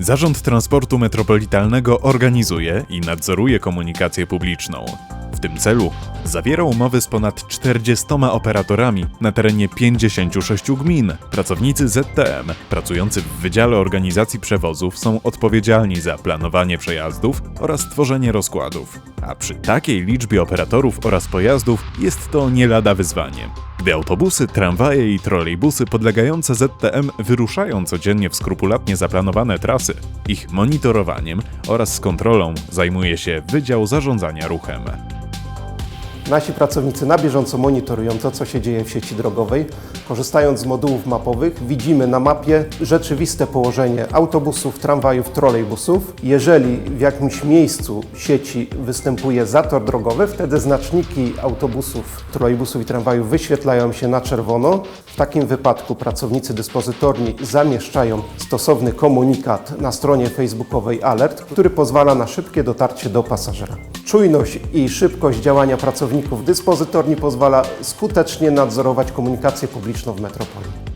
Zarząd Transportu Metropolitalnego organizuje i nadzoruje komunikację publiczną. W tym celu zawiera umowy z ponad 40 operatorami na terenie 56 gmin. Pracownicy ZTM pracujący w Wydziale Organizacji Przewozów są odpowiedzialni za planowanie przejazdów oraz tworzenie rozkładów. A przy takiej liczbie operatorów oraz pojazdów jest to nie lada wyzwanie. Gdy autobusy, tramwaje i trolejbusy podlegające ZTM wyruszają codziennie w skrupulatnie zaplanowane trasy, ich monitorowaniem oraz kontrolą zajmuje się Wydział Zarządzania Ruchem. Nasi pracownicy na bieżąco monitorują to, co się dzieje w sieci drogowej. Korzystając z modułów mapowych, widzimy na mapie rzeczywiste położenie autobusów, tramwajów, trolejbusów. Jeżeli w jakimś miejscu sieci występuje zator drogowy, wtedy znaczniki autobusów, trolejbusów i tramwajów wyświetlają się na czerwono. W takim wypadku pracownicy dyspozytorni zamieszczają stosowny komunikat na stronie facebookowej Alert, który pozwala na szybkie dotarcie do pasażera. Czujność i szybkość działania pracowników dyspozytorni pozwala skutecznie nadzorować komunikację publiczną w metropolii.